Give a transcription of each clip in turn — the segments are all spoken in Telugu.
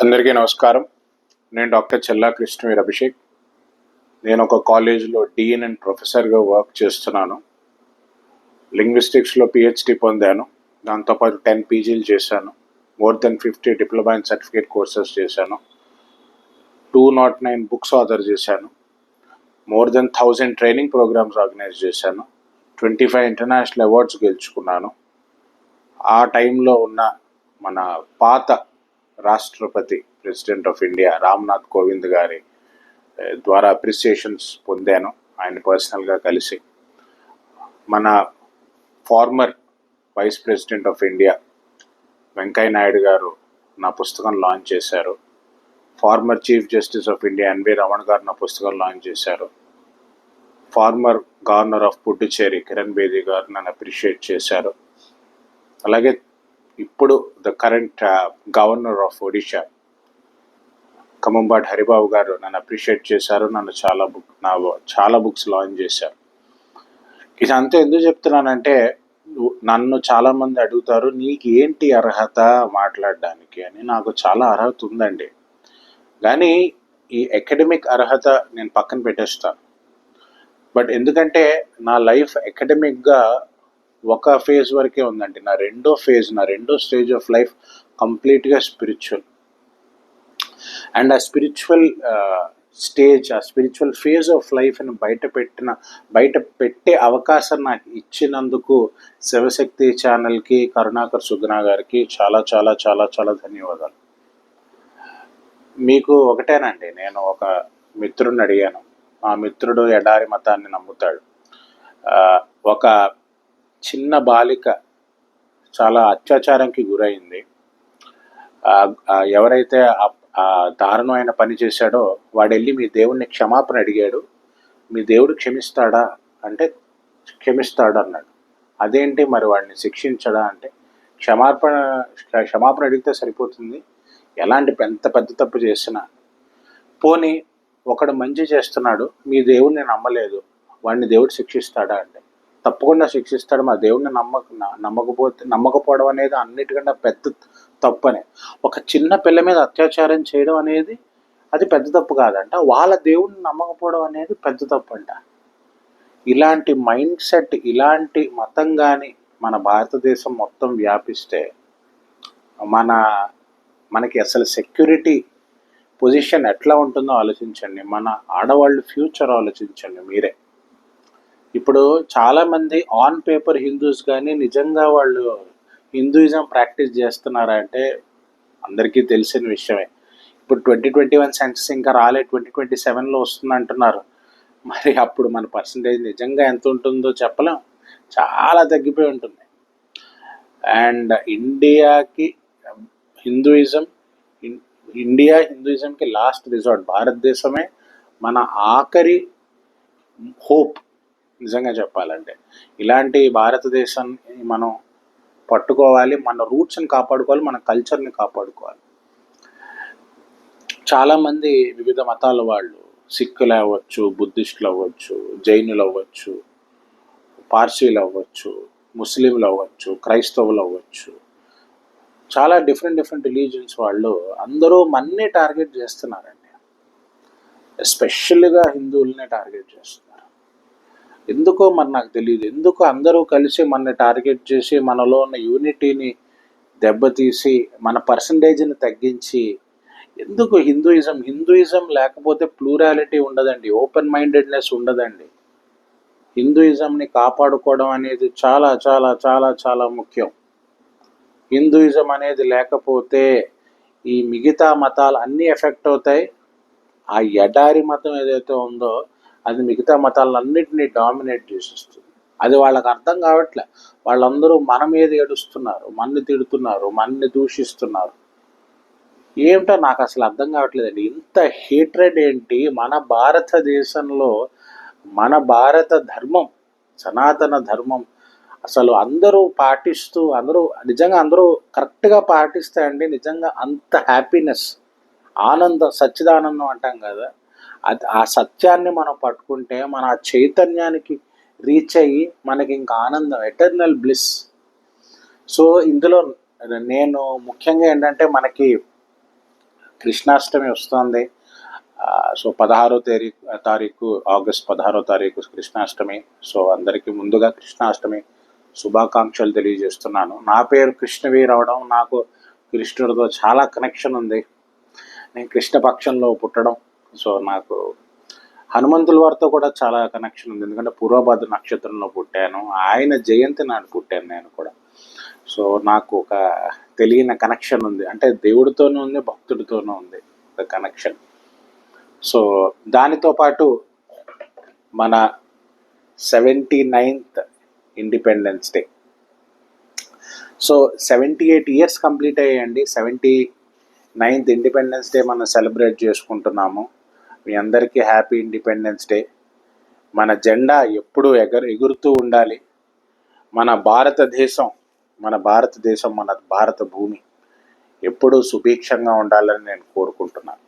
అందరికీ నమస్కారం. నేను డాక్టర్ చెల్లా కృష్ణవీర్ అభిషేక్. నేను ఒక కాలేజీలో డీన్ అండ్ ప్రొఫెసర్గా వర్క్ చేస్తున్నాను. లింగ్విస్టిక్స్లో పిహెచ్డి పొందాను. దాంతోపాటు టెన్ పీజీలు చేశాను. More than fifty diploma and certificate courses చేశాను. Two not nine books order చేశాను. More than thousand training programmes organise చేశాను. ట్వంటీ ఫైవ్ ఇంటర్నేషనల్ అవార్డ్స్ గెలుచుకున్నాను. ఆ టైంలో ఉన్న మన పాత రాష్ట్రపతి president of India Ramnath Kovind గారి ద్వారా అప్రిసియేషన్స్ పొందాను. ఆయన పర్సనల్గా కలిసి మన former vice president of India Venkaiah Naidu garu నా పుస్తకం లాంచ్ చేశారు. Former chief justice of India N V Ramana garu నా పుస్తకం లాంచ్ చేశారు. Former governor of Puducherry Kiran Bedi garu నన్ను అప్రిషియేట్ చేశారు. అలాగే ఇప్పుడు the current governor of Odisha Khambhampati Haribabu garu నన్ను అప్రిషియేట్ చేశారు నన్ను చాలా బుక్ నా చాలా బుక్స్ లాంచ్ చేశారు. ఇది ఎందుకు చెప్తున్నానంటే నన్ను చాలా మంది అడుగుతారు నీకు ఏంటి అర్హత మాట్లాడడానికి? అని నాకు చాలా అర్హత ఉందండి. కానీ ఈ అకాడమిక్ అర్హత నేను పక్కన పెట్టేస్తాను. బట్ ఎందుకంటే నా లైఫ్ అకాడమిక్గా ఒక ఫేజ్ వరకే ఉందండి. నా రెండో ఫేజ్ నా రెండో స్టేజ్ ఆఫ్ లైఫ్ కంప్లీట్గా స్పిరిచువల్ అండ్ ఆ స్పిరిచువల్ స్టేజ్ ఆ స్పిరిచువల్ ఫేజ్ ఆఫ్ లైఫ్ని బయట పెట్టిన బయట పెట్టే అవకాశం నాకు ఇచ్చినందుకు శివశక్తి ఛానల్కి కరుణాకర్ సుగ్నా గారికి చాలా చాలా చాలా చాలా ధన్యవాదాలు. మీకు ఒకటేనండి నేను ఒక మిత్రుడిని అడిగాను. ఆ మిత్రుడు ఎడారి మతాన్ని నమ్ముతాడు. ఒక చిన్న బాలిక చాలా అత్యాచారంకి గురైంది. ఎవరైతే ఆ- దారుణమైన పని చేశాడో వాడెళ్ళి మీ దేవుణ్ణి క్షమాపణ అడిగాడు. మీ దేవుడు క్షమిస్తాడా అంటే క్షమిస్తాడు అన్నాడు. అదేంటి మరి వాడిని శిక్షించడా అంటే క్షమాపణ క్షమాపణ అడిగితే సరిపోతుంది. ఎలాంటి పెద్ద పెద్ద తప్పు చేసినా. పోనీ ఒకడు మంచి చేస్తున్నాడు మీ దేవుడిని నమ్మలేదు వాడిని దేవుడు శిక్షిస్తాడా అంటే. తప్పకుండా శిక్షిస్తాడు మా దేవుడిని నమ్మక నమ్మకపోతే నమ్మకపోవడం అనేది అన్నిటికన్నా పెద్ద తప్పు ఒక చిన్న పిల్ల మీద అత్యాచారం చేయడం అనేది అది పెద్ద తప్పు కాదంట. వాళ్ళ దేవుడిని నమ్మకపోవడం అనేది పెద్ద తప్పు అంట ఇలాంటి మైండ్ సెట్ ఇలాంటి మతం కానీ మన భారతదేశం మొత్తం వ్యాపిస్తే మన మనకి అసలు సెక్యూరిటీ పొజిషన్ ఎట్లా ఉంటుందో ఆలోచించండి. మన ఆడవాళ్ళు ఫ్యూచర్ ఆలోచించండి మీరే. ఇప్పుడు చాలామంది ఆన్ పేపర్ హిందూస్ కానీ నిజంగా వాళ్ళు హిందూయిజం ప్రాక్టీస్ చేస్తున్నారా అంటే అందరికీ తెలిసిన విషయమే. ఇప్పుడు ట్వంటీ ట్వంటీ వన్ సెన్సెస్ ఇంకా రాలే ట్వంటీ ట్వంటీ సెవెన్లో వస్తుంది అంటున్నారు మరి అప్పుడు మన పర్సంటేజ్ నిజంగా ఎంత ఉంటుందో చెప్పలేం. చాలా తగ్గిపోయి ఉంటుంది. అండ్ ఇండియాకి హిందూయిజం ఇండియా హిందూయిజంకి లాస్ట్ రిజార్ట్ భారతదేశమే మన ఆఖరి హోప్ నిజంగా చెప్పాలంటే ఇలాంటి భారతదేశాన్ని మనం పట్టుకోవాలి మన రూట్స్ని కాపాడుకోవాలి మన కల్చర్ని కాపాడుకోవాలి. చాలామంది వివిధ మతాల వాళ్ళు సిక్కులు అవ్వచ్చు బుద్ధిస్టులు అవ్వచ్చు జైనులు అవ్వచ్చు పార్సీలు అవ్వచ్చు ముస్లింలు అవ్వచ్చు క్రైస్తవులు అవ్వచ్చు. చాలా డిఫరెంట్ డిఫరెంట్ రిలీజియన్స్ వాళ్ళు అందరూ మన్నే టార్గెట్ చేస్తున్నారండి. ఎస్పెషల్గా హిందువులనే టార్గెట్ చేస్తున్నారు. ఎందుకో మరి నాకు తెలియదు ఎందుకు అందరూ కలిసి మనని టార్గెట్ చేసి మనలో ఉన్న యూనిటీని దెబ్బతీసి మన పర్సంటేజ్ని తగ్గించి ఎందుకు హిందూయిజం? హిందూయిజం లేకపోతే ప్లూరాలిటీ ఉండదండి. ఓపెన్ మైండెడ్నెస్ ఉండదండి. హిందూయిజంని కాపాడుకోవడం అనేది చాలా చాలా చాలా చాలా ముఖ్యం. హిందూయిజం అనేది లేకపోతే ఈ మిగతా మతాలు అన్నీ ఎఫెక్ట్ అవుతాయి. ఆ ఎడారి మతం ఏదైతే ఉందో అది మిగతా మతాలన్నింటినీ డామినేట్ చేసేస్తుంది. అది వాళ్ళకి అర్థం కావట్లే. వాళ్ళందరూ మన మీద ఏడుస్తున్నారు మన్ని తిడుతున్నారు మన్ని దూషిస్తున్నారు. ఏమిటో నాకు అసలు అర్థం కావట్లేదండి. ఇంత హీట్రెడ్ ఏంటి? మన భారతదేశంలో మన భారత ధర్మం సనాతన ధర్మం అసలు అందరూ పాటిస్తూ అందరూ నిజంగా అందరూ కరెక్ట్గా పాటిస్తే అండి నిజంగా అంత హ్యాపీనెస్ ఆనందం సచ్చిదానందం అంటాం కదా. అది ఆ సత్యాన్ని మనం పట్టుకుంటే మన ఆ చైతన్యానికి రీచ్ అయ్యి మనకి ఇంకా ఆనందం ఎటర్నల్ బ్లిస్ సో ఇందులో నేను ముఖ్యంగా ఏంటంటే మనకి కృష్ణాష్టమి వస్తుంది. సో పదహారో తారీఖు తారీఖు ఆగస్ట్ పదహారో తారీఖు కృష్ణాష్టమి. సో అందరికీ ముందుగా కృష్ణాష్టమి శుభాకాంక్షలు తెలియజేస్తున్నాను. నా పేరు కృష్ణవి రావడం నాకు కృష్ణుడితో చాలా కనెక్షన్ ఉంది. నేను కృష్ణపక్షంలో పుట్టడం. సో నాకు హనుమంతుల వారితో కూడా చాలా కనెక్షన్ ఉంది. ఎందుకంటే పూర్వభద్ర నక్షత్రంలో పుట్టాను. ఆయన జయంతి నాడు పుట్టాను నేను కూడా. సో నాకు ఒక తెలియని కనెక్షన్ ఉంది. అంటే దేవుడితోనూ ఉంది భక్తుడితోనూ ఉంది ఒక కనెక్షన్ సో దానితో పాటు మన seventy ninth Independence Day so seventy eight years complete అయ్యాయండి. సెవెంటీ నైన్త్ ఇండిపెండెన్స్ డే మనం సెలబ్రేట్ చేసుకుంటున్నాము. మీ అందరికీ హ్యాపీ ఇండిపెండెన్స్ డే. మన జెండా ఎప్పుడూ ఎగరు ఎగురుతూ ఉండాలి. మన భారతదేశం మన భారతదేశం మన భారత భూమి ఎప్పుడూ సుభిక్షంగా ఉండాలని నేను కోరుకుంటున్నాను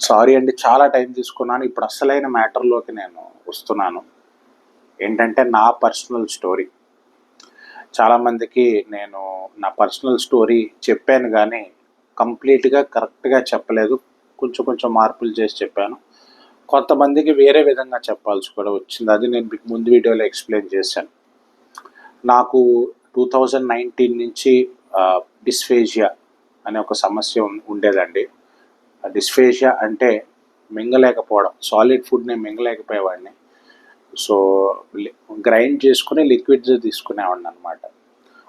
సారీ అండి చాలా టైం తీసుకున్నాను. ఇప్పుడు అసలైన మ్యాటర్లోకి నేను వస్తున్నాను. ఏంటంటే నా పర్సనల్ స్టోరీ. చాలామందికి నేను నా పర్సనల్ స్టోరీ చెప్పాను కానీ కంప్లీట్గా కరెక్ట్గా చెప్పలేదు. కొంచెం కొంచెం మార్పులు చేసి చెప్పాను. కొంతమందికి వేరే విధంగా చెప్పాల్సి కూడా వచ్చింది. అది నేను మీకు ముందు వీడియోలో ఎక్స్ప్లెయిన్ చేశాను. నాకు టూ థౌజండ్ నైన్టీన్ నుంచి డిస్ఫేజియా అనే ఒక సమస్య ఉండేదండి. డిస్ఫేజియా అంటే మింగలేకపోవడం. సాలిడ్ ఫుడ్ని మింగలేకపోయేవాడిని. సో గ్రైండ్ చేసుకుని లిక్విడ్స్ తీసుకునేవాడిని అనమాట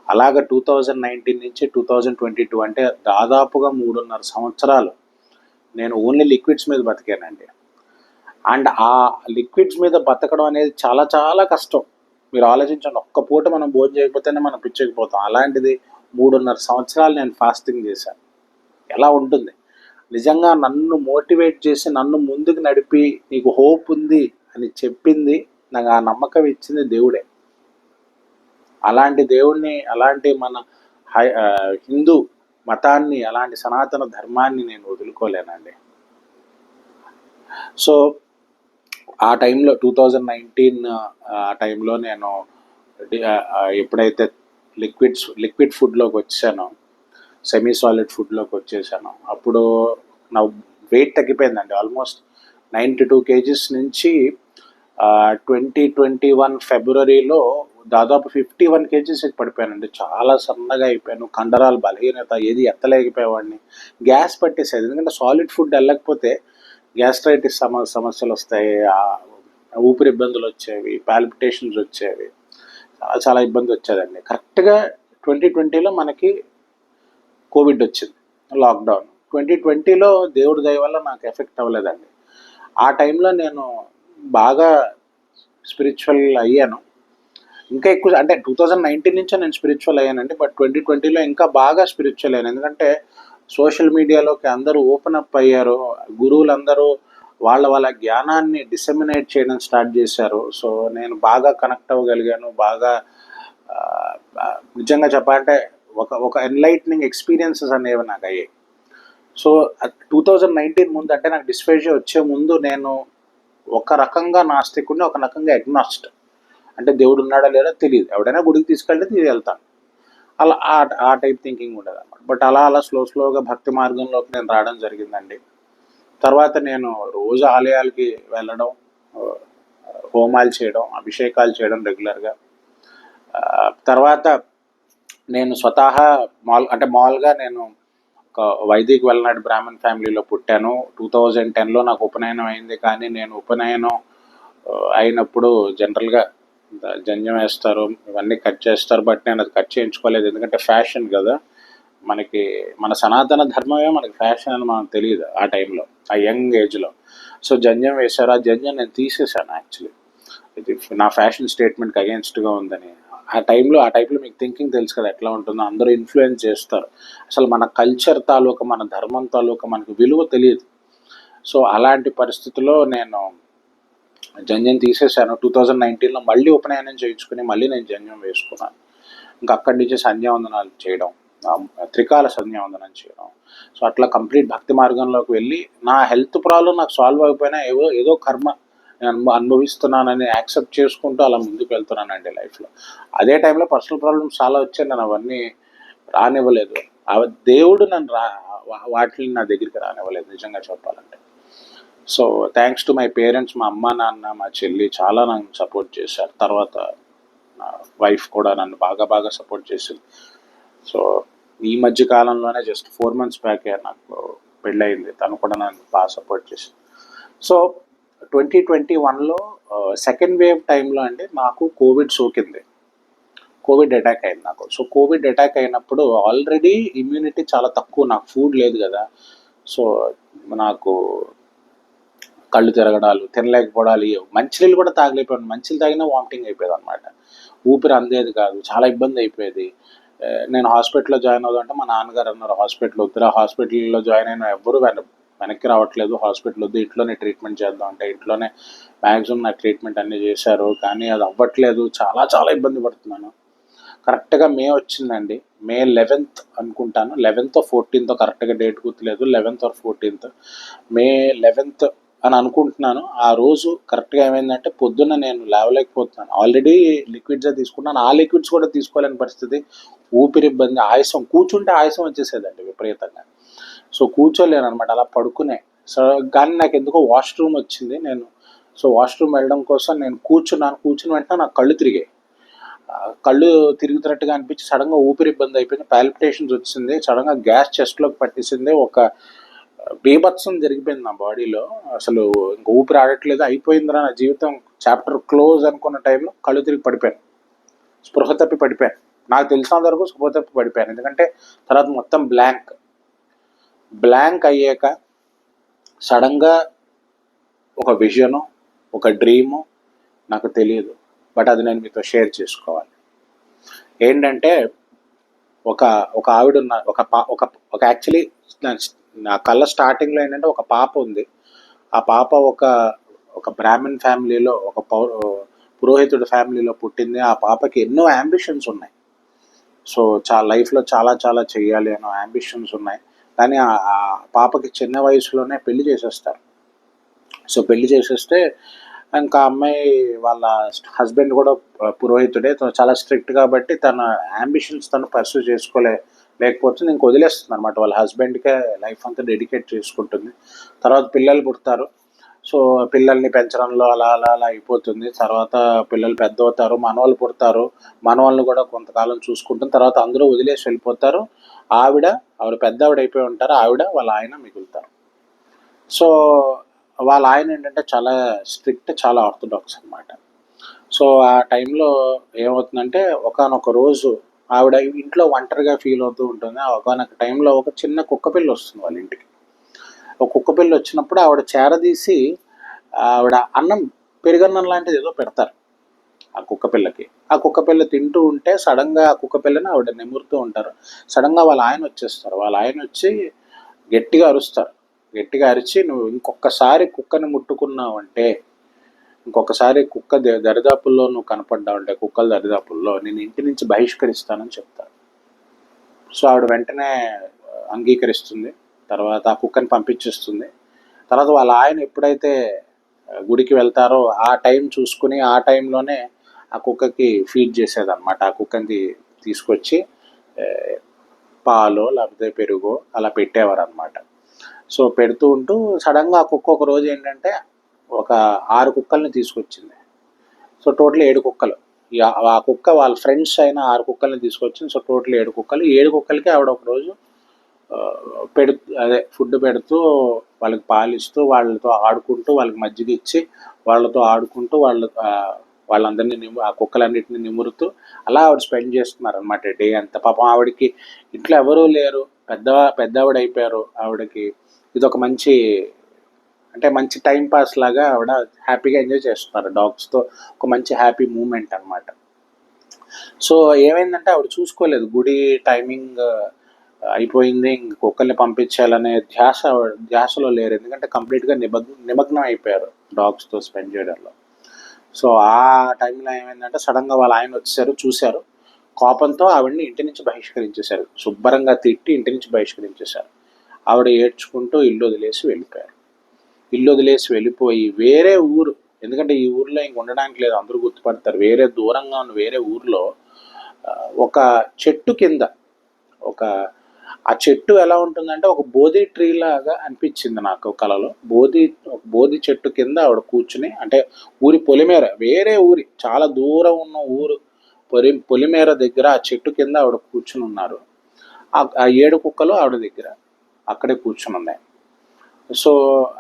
అలాగ టూ థౌజండ్ నైన్టీన్ నుంచి టూ థౌజండ్ ట్వంటీ టూ అంటే దాదాపుగా మూడున్నర సంవత్సరాలు నేను ఓన్లీ లిక్విడ్స్ మీద బతికానండి. అండ్ ఆ లిక్విడ్స్ మీద బతకడం అనేది చాలా చాలా కష్టం. మీరు ఆలోచించండి ఒక్క పూట మనం భోజనం చేయకపోతేనే మనం పిచ్చకపోతాం అలాంటిది మూడున్నర సంవత్సరాలు నేను ఫాస్టింగ్ చేశాను. ఎలా ఉంటుంది? నిజంగా నన్ను మోటివేట్ చేసి నన్ను ముందుకు నడిపి నీకు హోప్ ఉంది అని చెప్పింది నాకు ఆ నమ్మకం ఇచ్చింది దేవుడే. అలాంటి దేవుడిని అలాంటి మన హై హిందూ మతాన్ని అలాంటి సనాతన ధర్మాన్ని నేను వదులుకోలేనండి. సో ఆ టైంలో టూ థౌజండ్ నైన్టీన్ ఆ టైంలో నేను ఎప్పుడైతే లిక్విడ్స్ లిక్విడ్ ఫుడ్లోకి వచ్చానో సెమీ సాలిడ్ ఫుడ్లోకి వచ్చేసాను అప్పుడు నా వెయిట్ తగ్గిపోయిందండి. ఆల్మోస్ట్ నైంటీ టూ కేజీస్ నుంచి ట్వంటీ ట్వంటీ వన్ ఫిబ్రవరిలో దాదాపు ఫిఫ్టీ వన్ కేజీస్ పడిపోయానండి. చాలా సన్నగా అయిపోయాను. కండరాలు బలహీనత ఏది ఎత్తలేకపోయేవాడిని. గ్యాస్ పట్టేసేది. ఎందుకంటే సాలిడ్ ఫుడ్ వెళ్ళకపోతే గ్యాస్ట్రైటిస్ సమ సమస్యలు వస్తాయి. ఊపిరి ఇబ్బందులు వచ్చేవి పాలిపిటేషన్స్ వచ్చేవి. చాలా చాలా ఇబ్బంది వచ్చేదండి. కరెక్ట్గా ట్వంటీ ట్వంటీలో మనకి కోవిడ్ వచ్చింది. లాక్డౌన్. ట్వంటీ ట్వంటీలో దేవుడి దయ వల్ల నాకు ఎఫెక్ట్ అవ్వలేదండి. ఆ టైంలో నేను బాగా స్పిరిచువల్ అయ్యాను. ఇంకా ఎక్కువ అంటే టూ థౌజండ్ నైన్టీన్ నుంచే నేను స్పిరిచువల్ అయ్యానండి బట్ ట్వంటీ ట్వంటీలో ఇంకా బాగా స్పిరిచువల్ అయ్యాను. ఎందుకంటే సోషల్ మీడియాలోకి అందరూ ఓపెన్ అప్ అయ్యారు గురువులందరూ వాళ్ళ వాళ్ళ జ్ఞానాన్ని డిసెమినేట్ చేయడం స్టార్ట్ చేశారు. సో నేను బాగా కనెక్ట్ అవ్వగలిగాను బాగా నిజంగా చెప్పాలంటే ఒక ఒక ఎన్లైట్నింగ్ ఎక్స్పీరియన్సెస్ అనేవి నాకు అయ్యాయి. సో టూ థౌజండ్ నైన్టీన్ ముందు అంటే నాకు డిస్ఫేజియా వచ్చే ముందు నేను ఒక రకంగా నాస్తికుడిని ఒక రకంగా అగ్నాస్ట్ అంటే దేవుడు ఉన్నాడా లేదో తెలియదు. ఎవడైనా గుడికి తీసుకెళ్తే తీసి వెళ్తాను అలా ఆ ఆ టైప్ థింకింగ్ ఉండదు అనమాట బట్ అలా అలా స్లో స్లోగా భక్తి మార్గంలోకి నేను రావడం జరిగిందండి. తర్వాత నేను రోజు ఆలయాలకి వెళ్ళడం హోమాలు చేయడం అభిషేకాలు చేయడం రెగ్యులర్గా తర్వాత నేను స్వతహా మాల్ అంటే మామూలుగా నేను ఒక వైదిక్ వెల్నాడు బ్రాహ్మణ్ ఫ్యామిలీలో పుట్టాను. టూ థౌజండ్ టెన్లో నాకు ఉపనయనం అయింది. కానీ నేను ఉపనయనం అయినప్పుడు జనరల్గా జంజం వేస్తారు ఇవన్నీ కట్ చేస్తారు బట్ నేను అది కట్ చేయించుకోలేదు. ఎందుకంటే ఫ్యాషన్ కదా. మనకి మన సనాతన ధర్మమే మనకి ఫ్యాషన్ అని మనకు తెలియదు ఆ టైంలో ఆ యంగ్ ఏజ్లో. సో జంజం వేశారు. ఆ జంజం నేను తీసేశాను యాక్చువల్లీ. ఇది నా ఫ్యాషన్ స్టేట్మెంట్కి అగేన్స్ట్గా ఉందని. ఆ టైంలో ఆ టైంలో మీకు థింకింగ్ తెలుసు కదా ఎట్లా ఉంటుందో. అందరూ ఇన్ఫ్లుయెన్స్ చేస్తారు. అసలు మన కల్చర్ తాలూకా మన ధర్మం తాలూకా మనకు విలువ తెలియదు. సో అలాంటి పరిస్థితుల్లో నేను జంజం తీసేశాను. టూ థౌజండ్ నైన్టీన్లో మళ్ళీ ఉపనయనం చేయించుకుని మళ్ళీ నేను జంజం వేసుకున్నాను. ఇంకా అక్కడి నుంచి సంధ్యావందనాలు చేయడం త్రికాల సంధ్యావందనం చేయడం. సో అట్లా కంప్లీట్ భక్తి మార్గంలోకి వెళ్ళి నా హెల్త్ ప్రాబ్లం నాకు సాల్వ్ అయిపోయినా ఏదో ఏదో కర్మ నేను అనుభవిస్తున్నానని యాక్సెప్ట్ చేసుకుంటూ అలా ముందుకు వెళ్తున్నానండి లైఫ్లో. అదే టైంలో పర్సనల్ ప్రాబ్లమ్స్ చాలా వచ్చాయి. నేను అవన్నీ రానివ్వలేదు. ఆ దేవుడు నన్ను రా వాటిని నా దగ్గరికి రానివ్వలేదు. నిజంగా చెప్పాలంటే. So thanks to my parents మా అమ్మ నాన్న మా చెల్లి చాలా నన్ను సపోర్ట్ చేశారు. తర్వాత నా వైఫ్ కూడా నన్ను బాగా బాగా సపోర్ట్ చేసింది. సో ఈ మధ్య కాలంలోనే జస్ట్ ఫోర్ మంత్స్ బ్యాకే నాకు పెళ్ళయింది. తను కూడా నన్ను బాగా సపోర్ట్ చేసింది. సో ట్వంటీ ట్వంటీ వన్లో సెకండ్ వేవ్ టైంలో అండి నాకు కోవిడ్ సోకింది కోవిడ్ అటాక్ అయింది నాకు. సో కోవిడ్ అటాక్ అయినప్పుడు ఆల్రెడీ ఇమ్యూనిటీ చాలా తక్కువ. నాకు ఫుడ్ లేదు కదా. సో నాకు కళ్ళు తిరగడాలు తినలేకపోవడాలు మంచినీళ్ళు కూడా తాగలేకపోయాను. మంచిలు తాగినా వామిటింగ్ అయిపోయేది అనమాట ఊపిరి అందేది కాదు చాలా ఇబ్బంది అయిపోయేది. నేను హాస్పిటల్లో జాయిన్ అవుదాం అంటే మా నాన్నగారు అన్నారు హాస్పిటల్ వద్దురా హాస్పిటల్లో జాయిన్ అయిన ఎవ్వరూ వెన వెనక్కి రావట్లేదు హాస్పిటల్ వద్దు ఇంట్లోనే ట్రీట్మెంట్ చేద్దాం అంటే ఇంట్లోనే మ్యాక్సిమం నా ట్రీట్మెంట్ అన్నీ చేశారు కానీ అది అవ్వట్లేదు చాలా చాలా ఇబ్బంది పడుతున్నాను. కరెక్ట్గా మే వచ్చిందండి. మే లెవెన్త్ అనుకుంటాను. లెవెన్త్ ఫోర్టీన్త్ కరెక్ట్గా డేట్ గుర్తులేదు. Eleventh or fourteenth. May eleventh అని అనుకుంటున్నాను. ఆ రోజు కరెక్ట్గా ఏమైందంటే పొద్దున్న నేను లేవలేకపోతున్నాను. ఆల్రెడీ లిక్విడ్స్ తీసుకున్నాను. ఆ లిక్విడ్స్ కూడా తీసుకోలేని పరిస్థితి. ఊపిరి ఇబ్బంది ఆయాసం కూర్చుంటే ఆయాసం వచ్చేసేదండి విపరీతంగా. సో కూర్చోలేను అనమాట అలా పడుకునే. సో కానీ నాకు ఎందుకో వాష్రూమ్ వచ్చింది. నేను సో వాష్రూమ్ వెళ్ళడం కోసం నేను కూర్చున్నాను. కూర్చుని వెంటనే నాకు కళ్ళు తిరిగాయి. కళ్ళు తిరుగుతున్నట్టుగా అనిపించి సడన్గా ఊపిరి ఇబ్బంది అయిపోయింది. పాలిపిటేషన్స్ వచ్చింది. సడన్గా గ్యాస్ చెస్ట్లోకి పట్టేసింది. ఒక బీభత్సం జరిగిపోయింది నా బాడీలో. అసలు ఇంక ఊపిరి ఆడట్లేదు అయిపోయిందిరా నా జీవితం. చాప్టర్ క్లోజ్ అనుకున్న టైంలో కళ్ళు తిరిగి పడిపోయాను. స్పృహ తప్పి పడిపోయాను. నాకు తెలిసినంత వరకు స్పృహ తప్పి పడిపోయాను. ఎందుకంటే తర్వాత మొత్తం బ్లాంక్ బ్లాంక్ అయ్యాక సడన్గా ఒక విజను ఒక డ్రీము నాకు తెలియదు. బట్ అది నేను మీతో షేర్ చేసుకోవాలి. ఏంటంటే ఒక ఒక ఆవిడ ఉన్న ఒక పా ఒక ఒక యాక్చువల్లీ నా కళ్ళ స్టార్టింగ్లో ఏంటంటే ఒక పాప ఉంది. ఆ పాప ఒక ఒక బ్రాహ్మణ్ ఫ్యామిలీలో ఒక పౌ పురోహితుడి ఫ్యామిలీలో పుట్టింది. ఆ పాపకి ఎన్నో అంబిషన్స్ ఉన్నాయి. సో చాలా లైఫ్లో చాలా చాలా చెయ్యాలి అనే అంబిషన్స్ ఉన్నాయి. కానీ ఆ పాపకి చిన్న వయసులోనే పెళ్ళి చేసేస్తారు. సో పెళ్ళి చేసేస్తే ఇంకా అమ్మాయి వాళ్ళ హస్బెండ్ కూడా పురోహితుడే. తను చాలా స్ట్రిక్ట్ కాబట్టి తన అంబిషన్స్ తను పర్సూ చేసుకోలే. లేకపోతే ఇంక వదిలేస్తుంది అనమాట వాళ్ళ హస్బెండ్కే లైఫ్ అంతా డెడికేట్ చేసుకుంటుంది. తర్వాత పిల్లలు పుడతారు. సో పిల్లల్ని పెంచడంలో అలా అలా అలా అయిపోతుంది. తర్వాత పిల్లలు పెద్ద అవుతారు మనవాళ్ళు పుడతారు. మనవాళ్ళని కూడా కొంతకాలం చూసుకుంటుంది. తర్వాత అందరూ వదిలేసి వెళ్ళిపోతారు. ఆవిడ ఆవిడ పెద్ద ఆవిడ అయిపోయి ఉంటారు. ఆవిడ వాళ్ళ ఆయన మిగులుతారు. సో వాళ్ళ ఆయన ఏంటంటే చాలా స్ట్రిక్ట్ చాలా ఆర్థడాక్స్ అనమాట సో ఆ టైంలో ఏమవుతుందంటే ఒకనొక రోజు ఆవిడ ఇంట్లో ఒంటరిగా ఫీల్ అవుతూ ఉంటుంది. ఒకనొక టైంలో ఒక చిన్న కుక్క పిల్ల వస్తుంది వాళ్ళ ఇంటికి. ఒక కుక్క పిల్ల వచ్చినప్పుడు ఆవిడ చేరదీసి ఆవిడ అన్నం పెరుగన్నం లాంటిది ఏదో పెడతారు ఆ కుక్కపిల్లకి ఆ కుక్కపిల్ల తింటూ ఉంటే సడన్గా ఆ కుక్కపిల్లని ఆవిడ నిమురుతూ ఉంటారు. సడన్గా వాళ్ళ ఆయన వచ్చేస్తారు. వాళ్ళ ఆయన వచ్చి గట్టిగా అరుస్తారు. గట్టిగా అరిచి నువ్వు ఇంకొకసారి కుక్కని ముట్టుకున్నావు అంటే ఇంకొకసారి కుక్క దరిదాపుల్లో నువ్వు కనపడ్డావు అంటే కుక్కల దరిదాపుల్లో నేను ఇంటి నుంచి బహిష్కరిస్తానని చెప్తాను సో ఆవిడ వెంటనే అంగీకరిస్తుంది. తర్వాత ఆ కుక్కని పంపించేస్తుంది. తర్వాత వాళ్ళ ఆయన ఎప్పుడైతే గుడికి వెళ్తారో ఆ టైం చూసుకుని ఆ టైంలోనే ఆ కుక్కకి ఫీడ్ చేసేదన్నమాట. ఆ కుక్కని తీసుకొచ్చి పాలు లేకపోతే పెరుగు అలా పెట్టేవారు అనమాట సో పెడుతూ ఉంటూ సడన్గా ఆ కుక్క ఒక రోజు ఏంటంటే ఒక ఆరు కుక్కల్ని తీసుకొచ్చింది. సో టోటల్ ఏడు కుక్కలు. ఆ- కుక్క వాళ్ళ ఫ్రెండ్స్ అయిన ఆరు కుక్కల్ని తీసుకొచ్చింది. సో టోటల్ ఏడు కుక్కలు. ఏడు కుక్కలకి ఆవిడ ఒకరోజు పెడు అదే ఫుడ్ పెడుతూ వాళ్ళకి పాలిస్తూ వాళ్ళతో ఆడుకుంటూ వాళ్ళకి మజ్జిగ ఇచ్చి వాళ్ళతో ఆడుకుంటూ వాళ్ళ వాళ్ళందరినీ నిము ఆ కుక్కలన్నిటిని నిమురుతూ అలా ఆవిడ స్పెండ్ చేస్తున్నారు అనమాట డే అంతా. పాపం ఆవిడకి ఇంట్లో ఎవరూ లేరు. పెద్ద పెద్ద ఆవిడ అయిపోయారు. ఆవిడకి ఇది ఒక మంచి అంటే మంచి టైం పాస్ లాగా ఆవిడ హ్యాపీగా ఎంజాయ్ చేస్తున్నారు. డాగ్స్తో ఒక మంచి హ్యాపీ మూమెంట్ అన్నమాట. సో ఏమైందంటే ఆవిడ చూసుకోలేదు. గుడి టైమింగ్ అయిపోయింది. ఇంక పంపించాలనే ధ్యాస ధ్యాసలో లేరు. ఎందుకంటే కంప్లీట్గా నిమగ్ నిమగ్నం అయిపోయారు డాగ్స్తో స్పెండ్ చేయడంలో. సో ఆ టైంలో ఏమైందంటే సడన్గా వాళ్ళ ఆయన వచ్చేసారు చూశారు. కోపంతో ఆవిడని ఇంటి నుంచి బహిష్కరించేశారు. శుభ్రంగా తిట్టి ఇంటి నుంచి బహిష్కరించేశారు. ఆవిడ ఏడ్చుకుంటూ ఇల్లు వదిలేసి వెళ్ళిపోయారు. ఇల్లు వదిలేసి వెళ్ళిపోయి వేరే ఊరు ఎందుకంటే ఈ ఊర్లో ఇంక ఉండడానికి లేదు అందరూ గుర్తుపడతారు. వేరే దూరంగా ఉన్న వేరే ఊర్లో ఒక చెట్టు కింద ఒక ఆ చెట్టు ఎలా ఉంటుందంటే ఒక బోధి ట్రీ లాగా అనిపించింది నాకు కలలో బోధి బోధి చెట్టు కింద ఆవిడ కూర్చుని అంటే ఊరి పొలిమేర వేరే ఊరి చాలా దూరం ఉన్న ఊరు పొలి పొలిమేర దగ్గర ఆ చెట్టు కింద ఆవిడ కూర్చుని ఉన్నారు. ఆ ఏడు కుక్కలు ఆవిడ దగ్గర అక్కడే కూర్చుని ఉన్నాయి. సో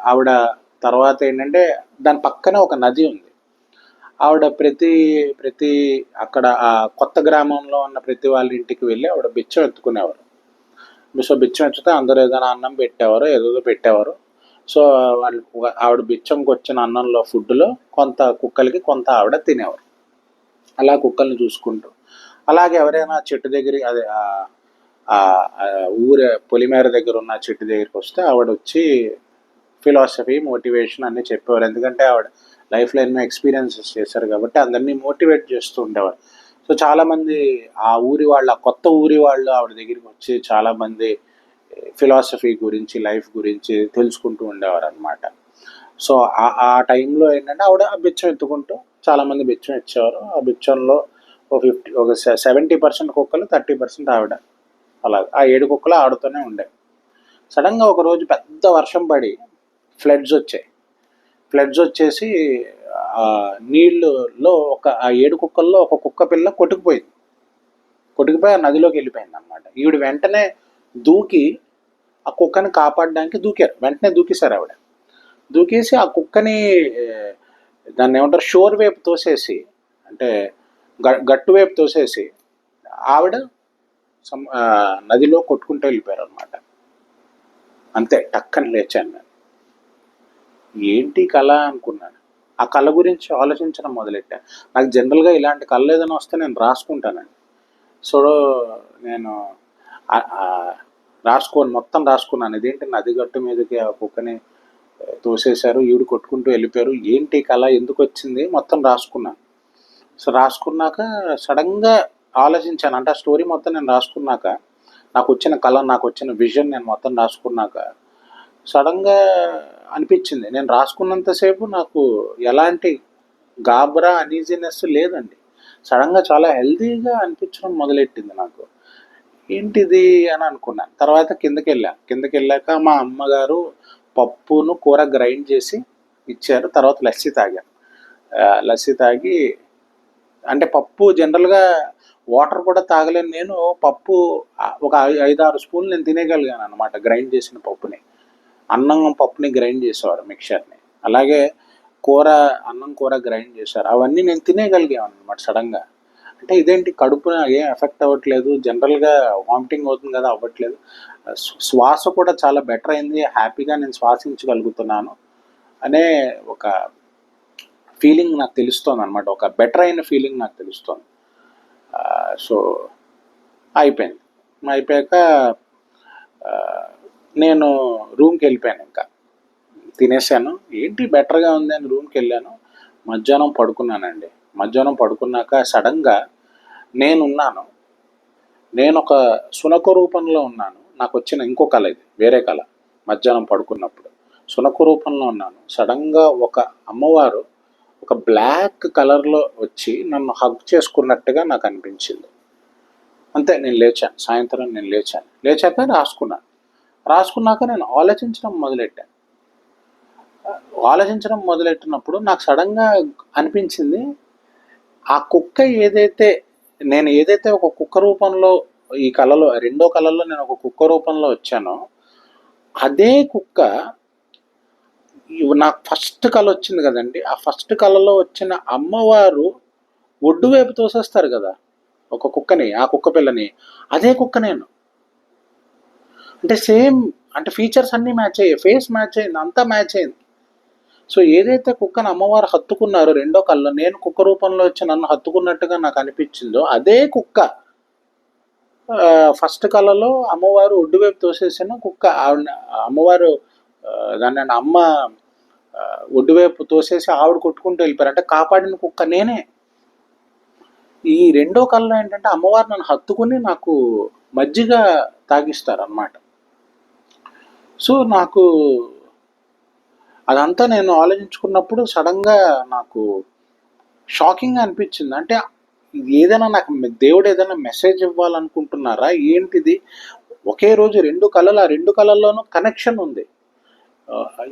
ఆవిడ తర్వాత ఏంటంటే దాని పక్కనే ఒక నది ఉంది. ఆవిడ ప్రతి ప్రతి అక్కడ ఆ కొత్త గ్రామంలో ఉన్న ప్రతి వాళ్ళ ఇంటికి వెళ్ళి ఆవిడ బిచ్చం ఎత్తుకునేవారు. సో బిచ్చం ఎత్తితే అందరూ ఏదైనా అన్నం పెట్టేవారు ఏదో పెట్టేవారు. సో వాళ్ళు ఆవిడ బిచ్చంకి వచ్చిన అన్నంలో ఫుడ్లో కొంత కుక్కలకి కొంత ఆవిడ తినేవారు. అలా కుక్కల్ని చూసుకుంటూ. అలాగే ఎవరైనా చెట్టు దగ్గర అదే ఊరే పొలిమేర దగ్గర ఉన్న చెట్టు దగ్గరికి వస్తే ఆవిడ వచ్చి ఫిలాసఫీ మోటివేషన్ అన్నీ చెప్పేవారు. ఎందుకంటే ఆవిడ లైఫ్లో ఎన్నో ఎక్స్పీరియన్సెస్ చేశారు కాబట్టి అందరినీ మోటివేట్ చేస్తూ ఉండేవారు. సో చాలామంది ఆ ఊరి వాళ్ళు ఆ కొత్త ఊరి వాళ్ళు ఆవిడ దగ్గరికి వచ్చి చాలామంది ఫిలాసఫీ గురించి లైఫ్ గురించి తెలుసుకుంటూ ఉండేవారు అనమాట సో ఆ ఆ టైంలో ఏంటంటే ఆవిడ ఆ బిచ్చం ఎత్తుకుంటూ చాలామంది బిచ్చం ఇచ్చేవారు ఆ బిచ్చంలో ఒక ఫిఫ్టీ ఒక సెవెంటీ పర్సెంట్ కుక్కలు థర్టీ పర్సెంట్ ఆవిడ. అలా ఆ ఏడు కుక్కలు ఆడుతూనే ఉండే. సడన్గా ఒకరోజు పెద్ద వర్షం పడి ఫ్లడ్స్ వచ్చాయి. ఫ్లడ్స్ వచ్చేసి ఆ నీళ్ళలో ఒక ఆ ఏడు కుక్కల్లో ఒక కుక్క పిల్ల కొట్టుకుపోయింది. కొట్టుకుపోయి ఆ నదిలోకి వెళ్ళిపోయింది అనమాట ఈవిడ వెంటనే దూకి ఆ కుక్కని కాపాడడానికి దూకారు. వెంటనే దూకేశారు ఆవిడ. దూకేసి ఆ కుక్కని దాన్ని ఏమంటారు షోర్ వైపు తోసేసి అంటే గ- గట్టు వైపు తోసేసి ఆవిడ నదిలో కొట్టుకుంటూ వెళ్ళిపోయారు అనమాట అంతే టక్కని లేచాను నేను. ఏంటి కళ అనుకున్నాను. ఆ కళ గురించి ఆలోచించడం మొదలెట్టాను నాకు జనరల్గా ఇలాంటి కళ ఏదైనా వస్తే నేను రాసుకుంటానండి సో నేను ఆ- రాసుకోను మొత్తం రాసుకున్నాను. ఇదేంటి నది గట్టు మీదకి ఆ కుక్కని తోసేశారు ఈవిడు కొట్టుకుంటూ వెళ్ళిపోయారు. ఏంటి కళ? ఎందుకు వచ్చింది? మొత్తం రాసుకున్నాను. సో రాసుకున్నాక సడన్గా ఆలోచించాను. అంటే ఆ స్టోరీ మొత్తం నేను రాసుకున్నాక నాకు వచ్చిన కళ నాకు వచ్చిన విజన్ నేను మొత్తం రాసుకున్నాక సడన్గా అనిపించింది. నేను రాసుకున్నంతసేపు నాకు ఎలాంటి గాబరా అనీజీనెస్ లేదండి. సడన్గా చాలా హెల్తీగా అనిపించడం మొదలెట్టింది నాకు. ఏంటిది అని అనుకున్నాను తర్వాత కిందకి వెళ్ళాను కిందకి వెళ్ళాక మా అమ్మగారు పప్పును కూర గ్రైండ్ చేసి ఇచ్చారు. తర్వాత లస్సీ తాగాను లస్సీ తాగి అంటే పప్పు జనరల్గా వాటర్ కూడా తాగలేను నేను. పప్పు ఒక ఐ- ఐదు ఆరు స్పూన్లు నేను తినేయగలిగాను అనమాట గ్రైండ్ చేసిన పప్పుని. అన్నం పప్పుని గ్రైండ్ చేసేవారు మిక్చర్ని. అలాగే కూర అన్నం కూర గ్రైండ్ చేశారు. అవన్నీ నేను తినేయగలిగాను అనమాట సడన్గా. అంటే ఇదేంటి కడుపున ఏం ఎఫెక్ట్ అవ్వట్లేదు జనరల్గా వామిటింగ్ అవుతుంది కదా అవ్వట్లేదు. శ్వాస కూడా చాలా బెటర్ అయింది హ్యాపీగా నేను శ్వాసించగలుగుతున్నాను అనే ఒక ఫీలింగ్ నాకు తెలుస్తోంది అనమాట ఒక బెటర్ అయిన ఫీలింగ్ నాకు తెలుస్తోంది. సో అయిపోయింది. అయిపోయాక నేను రూమ్కి వెళ్ళిపోయాను ఇంకా. తినేసాను. ఏంటి బెటర్గా ఉంది అని రూమ్కి వెళ్ళాను మధ్యాహ్నం పడుకున్నానండి. మధ్యాహ్నం పడుకున్నాక సడన్గా నేనున్నాను. నేను ఒక సునక రూపంలో ఉన్నాను. నాకు వచ్చిన ఇంకో కళ ఇది వేరే కళ. మధ్యాహ్నం పడుకున్నప్పుడు. సునక రూపంలో ఉన్నాను. సడన్గా ఒక అమ్మవారు ఒక బ్లాక్ కలర్లో వచ్చి నన్ను హగ్ చేసుకున్నట్టుగా నాకు అనిపించింది. అంతే నేను లేచాను. సాయంత్రం నేను లేచాను. లేచాక రాసుకున్నాను రాసుకున్నాక నేను ఆలోచించడం మొదలెట్టాను. ఆలోచించడం మొదలెట్టినప్పుడు నాకు సడన్గా అనిపించింది ఆ కుక్క ఏదైతే నేను ఏదైతే ఒక కుక్క రూపంలో ఈ కళలో రెండో కళలో నేను ఒక కుక్క రూపంలో వచ్చానో అదే కుక్క నాకు ఫస్ట్ కళ వచ్చింది కదండి. ఆ ఫస్ట్ కళలో వచ్చిన అమ్మవారు ఒడ్డు వైపు తోసేస్తారు కదా. ఒక కుక్కని ఆ కుక్క పిల్లని. అదే కుక్క నేను. అంటే సేమ్ అంటే ఫీచర్స్ అన్నీ మ్యాచ్ అయ్యాయి. ఫేస్ మ్యాచ్ అయింది అంతా మ్యాచ్ అయింది. సో ఏదైతే కుక్కను అమ్మవారు హత్తుకున్నారో రెండో కళ్ళు నేను కుక్క రూపంలో వచ్చి నన్ను హత్తుకున్నట్టుగా నాకు అనిపించిందో అదే కుక్క. ఫస్ట్ కళలో అమ్మవారు ఒడ్డు వైపు తోసేసిన కుక్క అమ్మవారు దాన్ని నా అమ్మ ఒడ్డువైపు ఒడ్డు తోసేసి ఆవిడ కొట్టుకుంటూ వెళ్ళిపోయారు. అంటే కాపాడిన కుక్క నేనే. ఈ రెండో కళ్ళలో ఏంటంటే అమ్మవారు నన్ను హత్తుకుని నాకు మజ్జిగ తాగిస్తారు అన్నమాట సో నాకు అదంతా నేను ఆలోచించుకున్నప్పుడు సడన్గా నాకు షాకింగ్ అనిపించింది. అంటే ఇది ఏదైనా నాకు దేవుడు ఏదైనా మెసేజ్ ఇవ్వాలనుకుంటున్నారా? ఏంటిది? ఒకే రోజు రెండు కళలు ఆ రెండు కళల్లోనూ కనెక్షన్ ఉంది.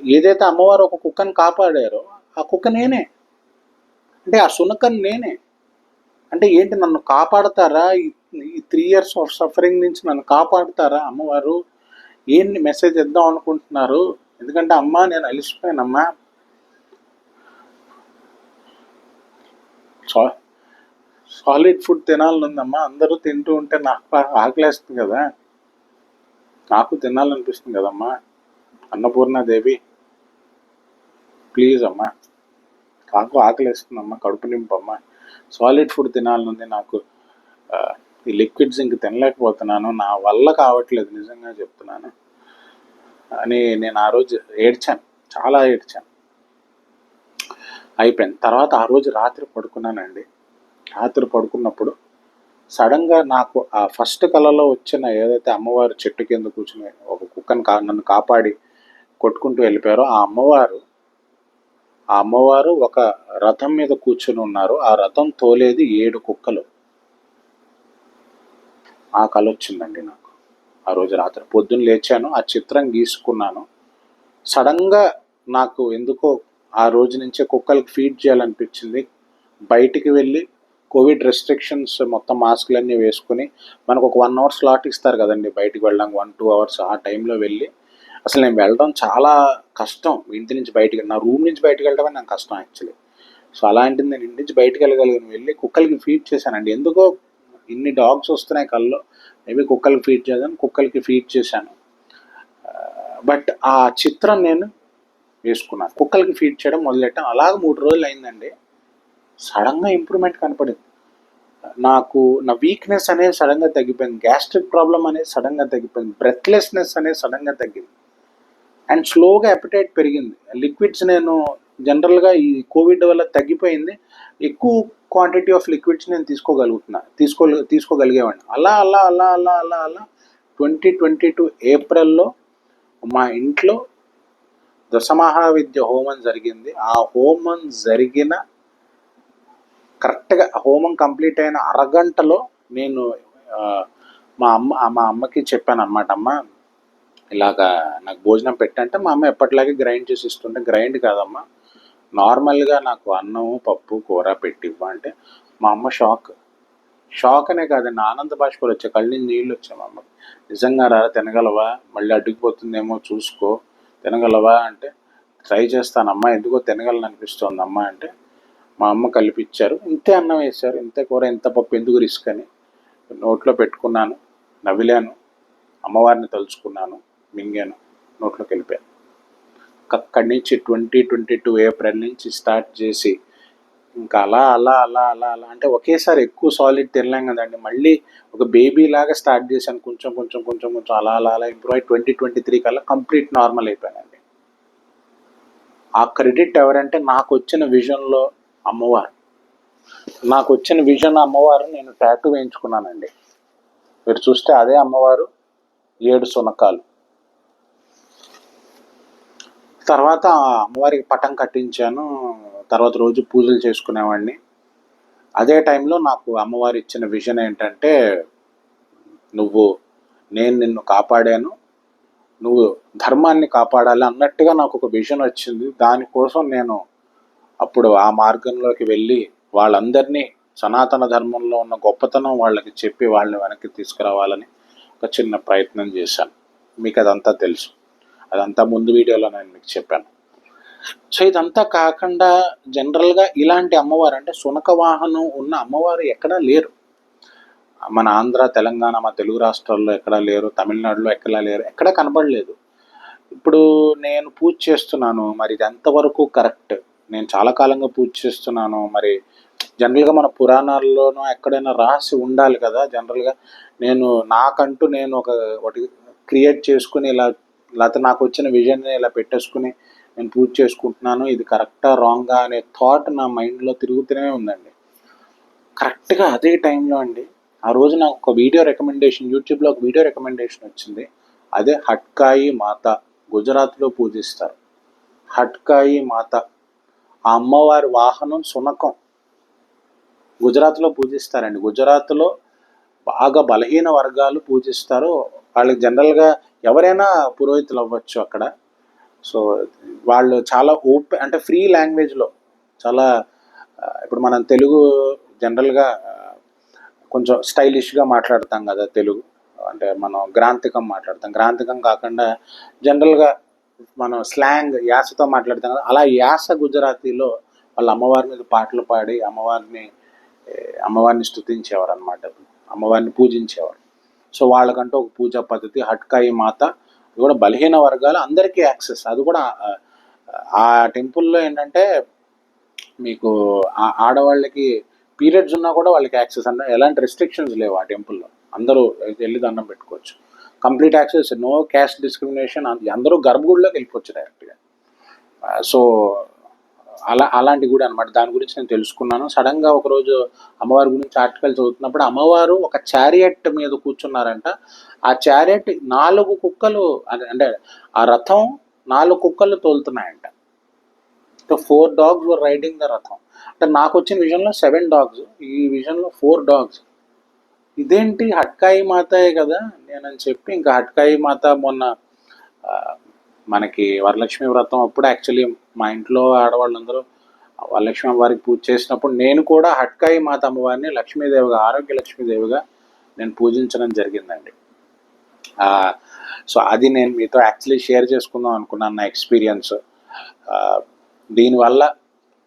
ఏదైతే అమ్మవారు ఒక కుక్కను కాపాడారో ఆ కుక్క నేనే. అంటే ఆ సునకని నేనే. అంటే ఏంటి నన్ను కాపాడతారా? ఈ- ఈ త్రీ ఇయర్స్ ఆఫ్ సఫరింగ్ నుంచి నన్ను కాపాడతారా అమ్మవారు? ఏంటి మెసేజ్ ఇద్దాం అనుకుంటున్నారు? ఎందుకంటే అమ్మ నేను అలిసిపోయానమ్మా. సా సాలిడ్ ఫుడ్ తినాలని ఉందమ్మా అందరూ తింటూ ఉంటే నాకు ఆకలేస్తుంది కదా. నాకు తినాలనిపిస్తుంది కదమ్మా. అన్నపూర్ణాదేవి. ప్లీజ్ అమ్మా. నాకు ఆకలిస్తుందమ్మా కడుపు నింపమ్మా. సాలిడ్ ఫుడ్ తినాలనుంది నాకు. ఈ లిక్విడ్స్ ఇంక తినలేకపోతున్నాను. నా వల్ల కావట్లేదు నిజంగా చెప్తున్నాను. అని నేను ఆ రోజు ఏడ్చాను చాలా ఏడ్చాను. అయిపోయింది. తర్వాత ఆ రోజు రాత్రి పడుకున్నానండి. రాత్రి పడుకున్నప్పుడు సడన్గా నాకు ఆ ఫస్ట్ కళలో వచ్చిన ఏదైతే అమ్మవారు చెట్టు కింద కూర్చుని ఒక కుక్కను కా నన్ను కాపాడి కొట్టుకుంటూ వెళ్ళిపోయారో. ఆ అమ్మవారు ఆ అమ్మవారు ఒక రథం మీద కూర్చుని ఉన్నారు. ఆ రథం తోలేది ఏడు కుక్కలు. ఆ కళ వచ్చిందండి నాకు. ఆ రోజు రాత్రి పొద్దున్న లేచాను ఆ చిత్రం గీసుకున్నాను. సడన్గా నాకు ఎందుకో ఆ రోజు నుంచే కుక్కలకి ఫీడ్ చేయాలనిపించింది. బయటికి వెళ్ళి కోవిడ్ రెస్ట్రిక్షన్స్ మొత్తం మాస్క్లన్నీ వేసుకుని మనకు ఒక వన్ అవర్ స్లాట్ ఇస్తారు కదండి బయటికి వెళ్ళడానికి. వన్ టూ అవర్స్ ఆ టైంలో వెళ్ళి అసలు నేను వెళ్ళడం చాలా కష్టం. ఇంటి నుంచి బయటకు నా రూమ్ నుంచి బయటకు వెళ్ళడమే నాకు కష్టం యాక్చువల్లీ. సో అలాంటిది నేను ఇంటి నుంచి బయటకు వెళ్ళగలిగాను. వెళ్ళి కుక్కలకి ఫీడ్ చేశానండి. ఎందుకో ఇన్ని డాగ్స్ వస్తున్నాయి కళ్ళు మేబీ కుక్కలకి ఫీడ్ చేద్దాం. కుక్కలకి ఫీడ్ చేశాను. బట్ ఆ చిత్రం నేను వేసుకున్నాను. కుక్కలకి ఫీడ్ చేయడం మొదలెట్టాను. అలాగ మూడు రోజులు అయిందండి. సడన్గా ఇంప్రూవ్మెంట్ కనపడింది. నాకు నా వీక్నెస్ అనేది సడన్గా తగ్గిపోయింది. గ్యాస్ట్రిక్ ప్రాబ్లం అనేది సడన్గా తగ్గిపోయింది. బ్రెత్లెస్నెస్ అనేది సడన్గా తగ్గింది. అండ్ స్లోగా అపిటైట్ పెరిగింది. లిక్విడ్స్ నేను జనరల్గా ఈ కోవిడ్ వల్ల తగ్గిపోయింది. ఎక్కువ క్వాంటిటీ ఆఫ్ లిక్విడ్స్ నేను తీసుకోగలుగుతున్నా. తీసుకో తీసుకోగలిగేవాడిని. అలా అలా అలా అలా అలా అలా ట్వంటీ ట్వంటీ టూ ఏప్రిల్లో మా ఇంట్లో దశమహావిద్య హోమం జరిగింది. ఆ హోమం జరిగిన కరెక్ట్గా హోమం కంప్లీట్ అయిన అరగంటలో నేను మా అమ్మ మా అమ్మకి చెప్పాను అనమాట అమ్మ ఇలాగా నాకు భోజనం పెట్టంటే మా అమ్మ ఎప్పటిలాగే గ్రైండ్ చేసి ఇస్తుంటే గ్రైండ్ కాదమ్మా. నార్మల్గా నాకు అన్నం పప్పు కూర పెట్టి ఇవ్వ అంటే మా అమ్మ షాక్. షాక్ అనే కాదండి ఆనంద బాష్పాలు వచ్చాయి కళ్ళు నీళ్ళు వచ్చాయి మా అమ్మకి. నిజంగా రా తినగలవా? మళ్ళీ అడ్డుకుపోతుందేమో చూసుకో. తినగలవా? అంటే ట్రై చేస్తానమ్మా ఎందుకో తినగలననిపిస్తోంది అమ్మ అంటే మా అమ్మ కలిపిచ్చారు ఇంతే అన్నం వేశారు ఇంతే కూర ఇంత పప్పు ఎందుకు రిస్క్ అని నోట్లో పెట్టుకున్నాను నవ్విలాను అమ్మవారిని తలుచుకున్నాను. మింగాను. నోట్లోకి వెళ్ళిపోయాను అక్కడి నుంచి ట్వంటీ ట్వంటీ టూ ఏప్రిల్ నుంచి స్టార్ట్ చేసి ఇంకా అలా అలా అలా అలా అలా అంటే ఒకేసారి ఎక్కువ సాలిడ్ తినలేం కదండి. మళ్ళీ ఒక బేబీ లాగా స్టార్ట్ చేశాను. కొంచెం కొంచెం కొంచెం కొంచెం అలా అలా అలా ఇంప్రూవ్ అయ్యి ట్వంటీ ట్వంటీ త్రీ కల్లా కంప్లీట్ నార్మల్ అయిపోయానండి. ఆ క్రెడిట్ ఎవరంటే నాకు వచ్చిన విజన్లో అమ్మవారు. నాకు వచ్చిన విజన్ అమ్మవారు నేను ట్యాటూ వేయించుకున్నానండి. మీరు చూస్తే అదే అమ్మవారు ఏడు సునకాలు తర్వాత అమ్మవారికి పటం కట్టించాను. తర్వాత రోజు పూజలు చేసుకునేవాడిని. అదే టైంలో నాకు అమ్మవారు ఇచ్చిన విజన్ ఏంటంటే నువ్వు నేను నిన్ను కాపాడాను. నువ్వు ధర్మాన్ని కాపాడాలి అన్నట్టుగా నాకు ఒక విజన్ వచ్చింది. దానికోసం నేను అప్పుడు ఆ మార్గంలోకి వెళ్ళి వాళ్ళందరినీ సనాతన ధర్మంలో ఉన్న గొప్పతనం వాళ్ళకి చెప్పి వాళ్ళని వెనక్కి తీసుకురావాలని ఒక చిన్న ప్రయత్నం చేశాను. మీకు అదంతా తెలుసు. అదంతా ముందు వీడియోలో నేను మీకు చెప్పాను. సో ఇదంతా కాకుండా జనరల్గా ఇలాంటి అమ్మవారు అంటే సునక వాహనం ఉన్న అమ్మవారు ఎక్కడా లేరు. మన ఆంధ్ర తెలంగాణ మా తెలుగు రాష్ట్రాల్లో ఎక్కడా లేరు తమిళనాడులో ఎక్కడా లేరు ఎక్కడా కనబడలేదు. ఇప్పుడు నేను పూజ చేస్తున్నాను మరి ఇది ఎంతవరకు కరెక్ట్? నేను చాలా కాలంగా పూజ చేస్తున్నాను మరి జనరల్గా మన పురాణాల్లోనూ ఎక్కడైనా రాసి ఉండాలి కదా జనరల్గా. నేను నాకంటూ నేను ఒక ఒకటి క్రియేట్ చేసుకుని ఇలా లేకపోతే నాకు వచ్చిన విజన్ని ఇలా పెట్టేసుకుని నేను పూజ చేసుకుంటున్నాను ఇది కరెక్టా రాంగా అనే థాట్ నా మైండ్లో తిరుగుతూనే ఉందండి. కరెక్ట్గా అదే టైంలో అండి. ఆ రోజు నాకు ఒక వీడియో రికమెండేషన్ యూట్యూబ్లో ఒక వీడియో రికమెండేషన్ వచ్చింది. అదే హట్కాయి మాత గుజరాత్లో పూజిస్తారు. హట్కాయి మాత ఆ అమ్మవారి వాహనం సునకం. గుజరాత్లో పూజిస్తారండి. గుజరాత్లో బాగా బలహీన వర్గాలు పూజిస్తారు. వాళ్ళకి జనరల్గా ఎవరైనా పురోహితులు అవ్వచ్చు అక్కడ. సో వాళ్ళు చాలా ఓపెన్ అంటే ఫ్రీ లాంగ్వేజ్లో చాలా ఇప్పుడు మనం తెలుగు జనరల్గా కొంచెం స్టైలిష్గా మాట్లాడతాం కదా తెలుగు. అంటే మనం గ్రాంతికం మాట్లాడతాం. గ్రాంతికం కాకుండా జనరల్గా మనం స్లాంగ్ యాసతో మాట్లాడతాం కదా. అలా యాస గుజరాతీలో వాళ్ళ అమ్మవారి మీద పాటలు పాడి అమ్మవారిని అమ్మవారిని స్థుతించేవారు అనమాట అమ్మవారిని పూజించేవారు. సో వాళ్ళకంటూ ఒక పూజా పద్ధతి హట్కాయి మాత ఇది కూడా బలహీన వర్గాలు అందరికీ యాక్సెస్. అది కూడా ఆ, టెంపుల్లో ఏంటంటే మీకు ఆడవాళ్ళకి పీరియడ్స్ ఉన్నా కూడా వాళ్ళకి యాక్సెస్ అన్న ఎలాంటి రెస్ట్రిక్షన్స్ లేవు ఆ టెంపుల్లో. అందరూ వెళ్ళి దండం పెట్టుకోవచ్చు. Complete access no caste discrimination అందరూ గర్భగుడిలోకి వెళ్ళిపోవచ్చు డైరెక్ట్గా. సో అలా అలాంటి గుడి అనమాట దాని గురించి నేను తెలుసుకున్నాను. సడన్గా ఒకరోజు అమ్మవారి గురించి ఆర్టికల్ చదువుతున్నప్పుడు అమ్మవారు ఒక చారియట్ మీద కూర్చున్నారంట. ఆ చారియట్ నాలుగు కుక్కలు అంటే ఆ రథం నాలుగు కుక్కలు తోలుతున్నాయంట. So four dogs were riding the రథం. అంటే నాకు వచ్చిన విజన్లో సెవెన్ డాగ్స్ ఈ విజన్లో ఫోర్ డాగ్స్ ఇదేంటి హట్కాయి మాతాయే కదా నేనని చెప్పి ఇంకా హట్కాయి మాత మొన్న మనకి వరలక్ష్మి వ్రతం అప్పుడు యాక్చువల్లీ మా ఇంట్లో ఆడవాళ్ళందరూ వరలక్ష్మి అమ్మవారికి పూజ చేసినప్పుడు నేను కూడా హట్కాయి మాత అమ్మవారిని లక్ష్మీదేవిగా ఆరోగ్య లక్ష్మీదేవిగా నేను పూజించడం జరిగిందండి. సో అది నేను మీతో యాక్చువల్లీ షేర్ చేసుకుందాం అనుకున్నాను నా ఎక్స్పీరియన్స్ దీనివల్ల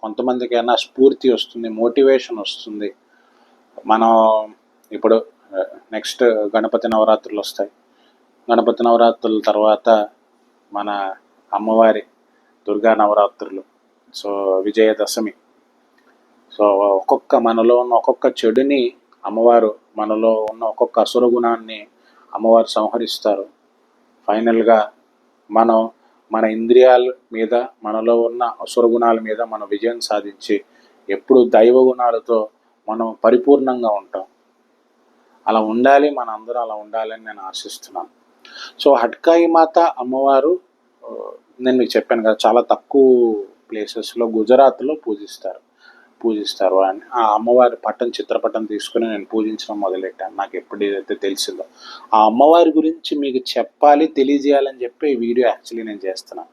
కొంతమందికి స్ఫూర్తి వస్తుంది మోటివేషన్ వస్తుంది. మనం ఇప్పుడు నెక్స్ట్ గణపతి నవరాత్రులు వస్తాయి. గణపతి నవరాత్రుల తర్వాత మన అమ్మవారి దుర్గా నవరాత్రులు సో విజయదశమి సో ఒక్కొక్క మనలో ఉన్న ఒక్కొక్క చెడుని అమ్మవారు మనలో ఉన్న ఒక్కొక్క అసుర గుణాన్ని అమ్మవారు సంహరిస్తారు. ఫైనల్గా మనం మన ఇంద్రియాల మీద మనలో ఉన్న అసుర గుణాల మీద మనం విజయం సాధించి ఎప్పుడు దైవ గుణాలతో మనం పరిపూర్ణంగా ఉంటాం. అలా ఉండాలి మన అందరూ అలా ఉండాలని నేను ఆశిస్తున్నాను. సో హట్కాయి మాత అమ్మవారు నేను మీకు చెప్పాను కదా చాలా తక్కువ ప్లేసెస్లో గుజరాత్లో పూజిస్తారు. పూజిస్తారు అని. ఆ అమ్మవారి పట్టం చిత్రపటం తీసుకుని నేను పూజించడం మొదలెట్టాను. నాకు ఎప్పుడు తెలిసిందో. ఆ అమ్మవారి గురించి మీకు చెప్పాలి తెలియజేయాలని చెప్పి ఈ వీడియో యాక్చువల్లీ నేను చేస్తున్నాను.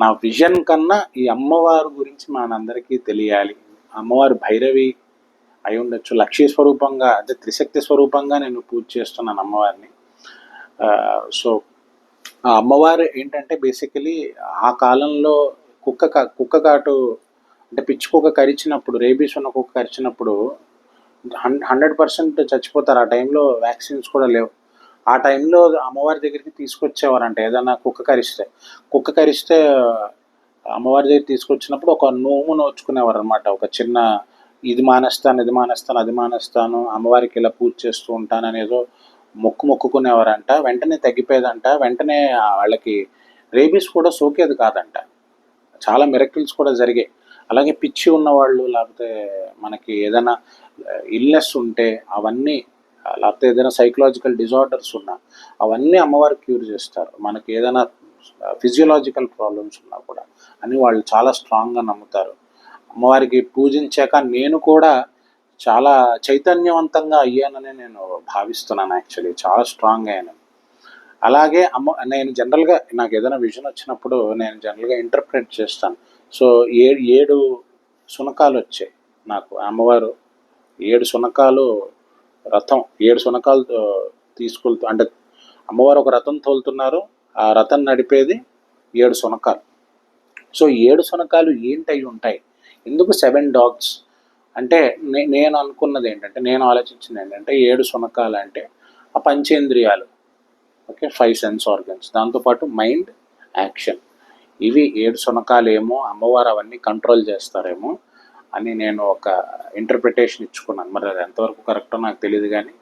నా విజన్ కన్నా ఈ అమ్మవారి గురించి మనందరికీ తెలియాలి. అమ్మవారి భైరవి అయి ఉండొచ్చు. లక్ష్మీ స్వరూపంగా అంటే త్రిశక్తి స్వరూపంగా నేను పూజ చేస్తున్నాను అమ్మవారిని. సో అమ్మవారు ఏంటంటే బేసికలీ ఆ కాలంలో కుక్క కా- కుక్క కాటు అంటే పిచ్చి కుక్క కరిచినప్పుడు రేబీస్ ఉన్న కుక్క కరిచినప్పుడు హండ్రెడ్ పర్సెంట్ చచ్చిపోతారు. ఆ టైంలో వ్యాక్సిన్స్ కూడా లేవు. ఆ టైంలో అమ్మవారి దగ్గరికి తీసుకొచ్చేవారంట. ఏదైనా కుక్క కరిస్తే కుక్క కరిస్తే అమ్మవారి దగ్గర తీసుకొచ్చినప్పుడు ఒక నోము నోచుకునేవారు అనమాట ఒక చిన్న ఇది మానేస్తాను ఇది మానేస్తాను అది మానేస్తాను అమ్మవారికి ఇలా పూజ చేస్తూ ఉంటాను అనేదో మొక్కు మొక్కుకునేవారంట వెంటనే తగ్గిపోయేదంట వెంటనే వాళ్ళకి రేబీస్ కూడా సోకేది కాదంట. చాలా మిరకిల్స్ కూడా జరిగాయి. అలాగే పిచ్చి ఉన్నవాళ్ళు లేకపోతే మనకి ఏదైనా ఇల్నెస్ ఉంటే అవన్నీ లేకపోతే ఏదైనా సైకలాజికల్ డిజార్డర్స్ ఉన్నా అవన్నీ అమ్మవారు క్యూర్ చేస్తారు. మనకి ఏదైనా ఫిజియోలాజికల్ ప్రాబ్లమ్స్ ఉన్నా కూడా అని వాళ్ళు చాలా స్ట్రాంగ్గా నమ్ముతారు. అమ్మవారికి పూజించాక నేను కూడా చాలా చైతన్యవంతంగా అయ్యానని నేను భావిస్తున్నాను యాక్చువల్లీ. చాలా స్ట్రాంగ్ అయ్యాను. అలాగే అమ్మ నేను జనరల్గా నాకు ఏదైనా విజన్ వచ్చినప్పుడు నేను జనరల్గా ఇంటర్ప్రిట్ చేస్తాను. సో ఏ ఏడు సునకాలు వచ్చాయి నాకు. అమ్మవారు ఏడు సునకాలు రథం ఏడు సునకాలు తీసుకెళ్తూ అంటే అమ్మవారు ఒక రథం తోలుతున్నారు. ఆ రథం నడిపేది ఏడు సునకాలు. సో ఏడు సునకాలు ఏంటై ఉంటాయి? ఎందుకు సెవెన్ డాగ్స్? అంటే నే నేను అనుకున్నది ఏంటంటే నేను ఆలోచించింది ఏంటంటే ఏడు సునకాలు అంటే ఆ పంచేంద్రియాలు ఓకే ఫైవ్ సెన్స్ ఆర్గన్స్. దాంతోపాటు మైండ్ యాక్షన్. ఇవి ఏడు సునకాలు ఏమో అమ్మవారు అవన్నీ కంట్రోల్ చేస్తారేమో అని నేను ఒక ఇంటర్ప్రిటేషన్ ఇచ్చుకున్నాను. మరి అది ఎంతవరకు కరెక్టో నాకు తెలియదు కానీ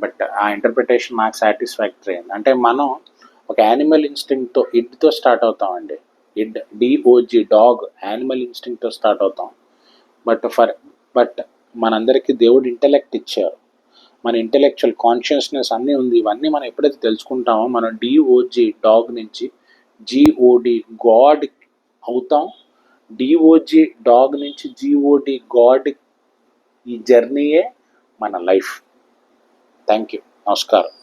బట్ ఆ ఇంటర్ప్రిటేషన్ నాకు సాటిస్ఫాక్టరీ అయింది. అంటే మనం ఒక యానిమల్ ఇన్స్టింక్ట్తో ఇడ్తో start అవుతామండి. Id D O G dog animal ఇన్స్టింక్ట్తో start అవుతాం. బట్ ఫర్ బట్ మనందరికీ దేవుడు ఇంటలెక్ట్ ఇచ్చారు. మన ఇంటలెక్చువల్ కాన్షియస్నెస్ అన్నీ ఉంది. ఇవన్నీ మనం ఎప్పుడైతే తెలుసుకుంటామో మనం డిఓజి డాగ్ నుంచి జిఓడి గాడ్ అవుతాం. డిఓజి డాగ్ నుంచి జిఓడి గాడ్ ఈ జర్నీయే మన లైఫ్. థ్యాంక్ యూ నమస్కారం.